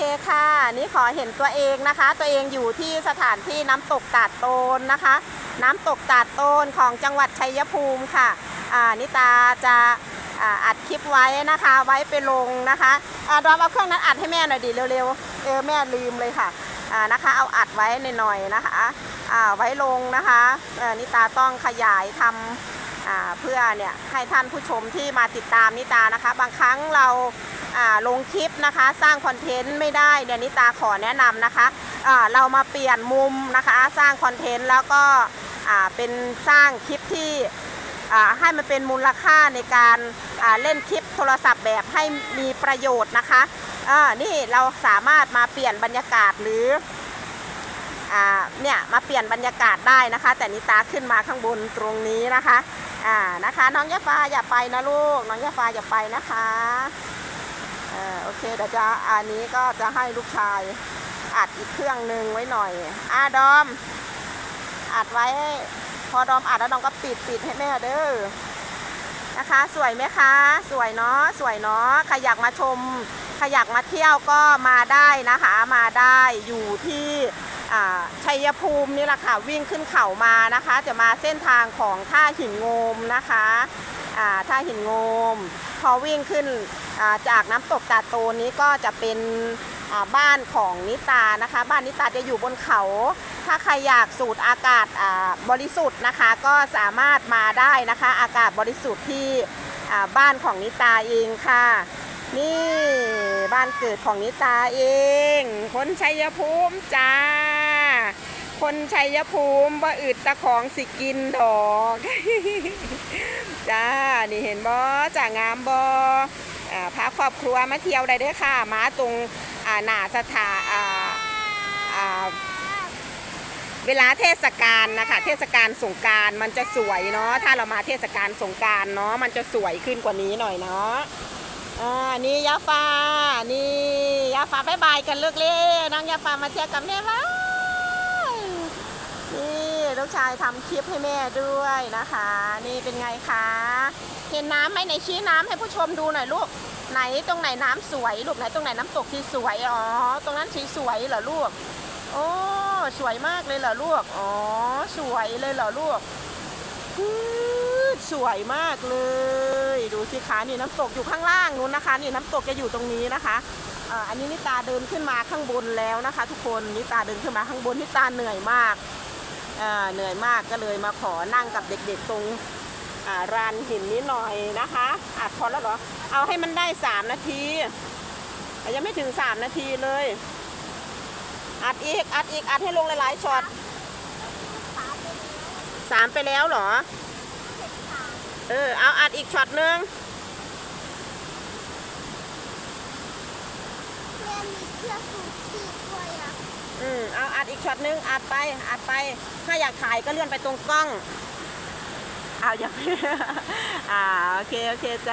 เคค่ะ นี่ขอเห็นตัวเองนะคะ ตัวเองอยู่ที่สถานที่น้ำตกตาดโตนนะคะ น้ำตกตาดโตนของจังหวัดชัยภูมิค่ะอ่านิตาจะอัดคลิปไว้นะคะ ไว้ไปลงนะคะอ่าดอมเอาเครื่องนั้นอัดให้แม่หน่อยดิเร็วๆ เออแม่ลืมเลยค่ะอ่านะคะ เอาอัดไว้หน่อยๆนะคะอ่าไว้ลงนะคะอ่อนิตาต้องขยายทำอ่า เพื่อเนี่ยให้ท่านผู้ชมที่มาติดตามนิตานะคะ บางครั้งเราลงคลิปนะคะ สร้างคอนเทนต์ไม่ได้เนี่ยนิตาขอแนะนำนะคะอ่าเรามาเปลี่ยนมุมนะคะ สร้างคอนเทนต์แล้วก็เป็นสร้างคลิปที่ให้มันเป็นมูลค่าในการเล่นคลิปโทรศัพท์แบบให้มีประโยชน์นะคะนี่เราสามารถมาเปลี่ยนบรรยากาศหรือเนี่ยมาเปลี่ยนบรรยากาศได้นะคะ แต่นิตาขึ้นมาข้างบนตรงนี้นะคะ อ่านะคะ น้องยาฟ้าอย่าไปนะลูก น้องยาฟ้าอย่าไปนะคะเออโอเคเดี๋ยวจะอันนี้ก็จะให้ลูกชายอัดอีกเครื่องหนึ่งไว้หน่อยอ่าดอม อัดไว้ พอดอมอัดแล้วดอมก็ปิดปิดให้แม่เด้อนะคะ สวยไหมคะ สวยเนาะสวยเนาะใครอยากมาชมใครอยากมาเที่ยวก็มาได้นะคะ มาได้อยู่ที่ ชัยภูมินี่แหละค่ะวิ่งขึ้นเขามานะคะ จะมาเส้นทางของท่าหินโงมนะคะท่าหินโงม พอวิ่งขึ้นาจากน้ำตกตาโตนนี้ก็จะเป็นบ้านของนิตานะคะ บ้านนิตาจะอยู่บนเขา ถ้าใครอยากสูดอากาศาบริสุทธิ์นะคะ ก็สามารถมาได้นะคะ อากาศบริสุทธิ์ที่บ้านของนิตาเองค่ะ นี่ บ้านเกิดของนิตาเอง คนชัยภูมิจ้า คนชัยภูมิบ่อึดตะของสิกินดอกจ้า นี่เห็นบ่จ่างามบ่อ่าพาครอบครัวมาเที่ยวได้ด้อค่ะ มาตรงหน้าสถาเวลาเทศกาลนะคะ เทศกาลสงการมันจะสวยเนาะ ถ้าเรามาเทศกาลสงการเนาะ มันจะสวยขึ้นกว่านี้หน่อยเนาะ อ่านี่ยาฟ้า นี่ยาฟ้าบายบายกันเลิกเล่น้องยาฟ้ามาเที่ยวกับแม่บ้านี่ลูกชายทำคลิปให้แม่ด้วยนะคะ นี่เป็นไงคะ เห็นน้ำไหมในชี้น้ำให้ผู้ชมดูหน่อยลูกไหนตรงไหนน้ำสวยลูกไหนตรงไหนน้ำตกที่สวยอ๋อตรงนั้นสีสวยเหรอลูกโอ้สวยมากเลยเหรอลูกอ๋อสวยเลยเหรอลูก อืดสวยมากเลย ดูสิคะนี่น้ำตกอยู่ข้างล่างนู้นนะคะ นี่น้ำตกจะอยู่ตรงนี้นะคะอันนี้นิตาเดินขึ้นมาข้างบนแล้วนะคะ ทุกคนนิตาเดินขึ้นมาข้างบนนิตาเหนื่อยมากเหนื่อยมากก็เลยมาขอนั่งกับเด็กๆตรงอ่ารานหินนี้หน่อยนะคะอัดพอแล้วเหรอ เอาให้มันได้สามนาที ยังไม่ถึงสามนาทีเลย อัดอีกอัดอีกอัดให้ลงหลายๆช็อต สามไปแล้วเหรอ เออ เอาอัดอีกช็อตนึงแม่มีเครื่องสูบฉีดด้วยอะอืมเอาอัดอีกช็อตนึงอัดไปอัดไป ถ้าอยากถ่ายก็เลื่อนไปตรงกล้อง เอาอย่าอ่า โอเค โอเคจ้า